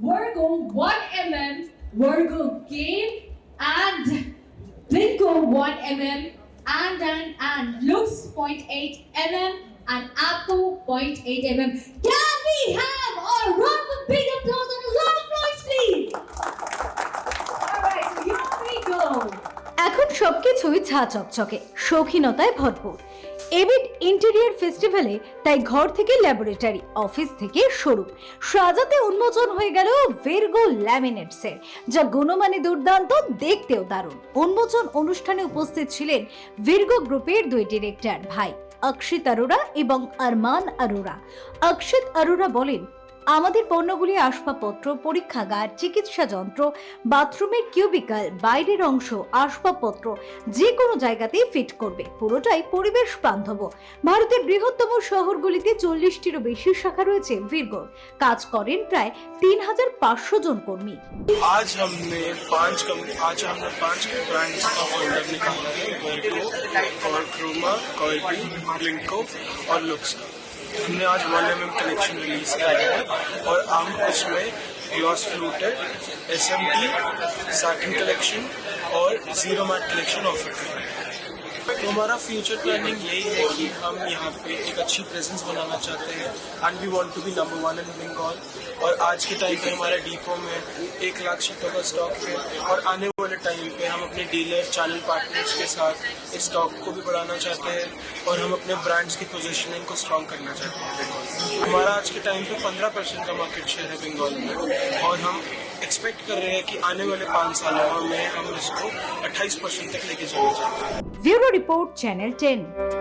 Virgo 1 mm, Virgo game, and Bingo 1 mm, and and and looks 0.8 mm, and Apple 0.8 mm. Can we have a round of big applause and a lot of noise, please? Alright, so here we go. এখন সবকিছুই ঝা চকচকে শৌখিনতায় ভরপুর এবিট interior ফেস্টিভ্যালে, তাই ঘর থেকে laboratory, office থেকে showroom. সাজাতে উন্মোচন হয়ে গেল ভেরগো ল্যামিনেটসের যা গুণমানে দুর্দান্ত, দেখতেও দারুণ। উন্মোচন অনুষ্ঠানে উপস্থিত ছিলেন ভির্গো গ্রুপের দুই ডিরেক্টর ভাই, অক্ষিত অরোরা এবং আরমান অরোরা। অক্ষিত অরোরা বলেন আমাদের পণ্যগুলি আসবাবপত্র পরীক্ষাগার চিকিৎসা যন্ত্র বাথরুমের কিউবিকাল বাইরের অংশ আসবাবপত্র যে কোনো জায়গাতেই ফিট করবে পুরোটাই পরিবেশ বান্ধব ভারতের বৃহত্তম শহরগুলিতে চল্লিশটিরও বেশি শাখা রয়েছে ভিরগোর কাজ করেন প্রায় তিন হাজার পাঁচশো জন কর্মী आज हमने पांच कम आज हमने पांच ब्रांड्स का फोल्डर निकाला है वर्गो और क्रोमा कॉर्बी ब्लिंको और लुक्स का हमने आज वन एम कलेक्शन रिलीज़ किया है और हम उसमें gloss fluted S M T satin collection और ज़ीरो मार्ट कलेक्शन ऑफ़र रहे हैं तो हमारा फ्यूचर प्लानिंग यही है कि हम यहाँ पे एक अच्छी प्रेजेंस बनाना चाहते हैं and we want to be number one in Bengal और आज के टाइम पे हमारे डिपो में एक लाख शीटों का स्टॉक है और आने वाले टाइम पे हम अपने डीलर चैनल पार्टनर्स के साथ इस स्टॉक को भी बढ़ाना चाहते हैं और हम अपने ब्रांड्स की पोजीशनिंग को स्ट्रॉन्ग करना चाहते हैं. हमारा आज के टाइम पे 15 परसेंट का मार्केट शेयर है बंगाल में और हम एक्सपेक्ट कर रहे हैं कि आने वाले पाँच सालों में हम इसको 28 परसेंट तक लेके जाना चाहते हैं। Bureau report, channel 10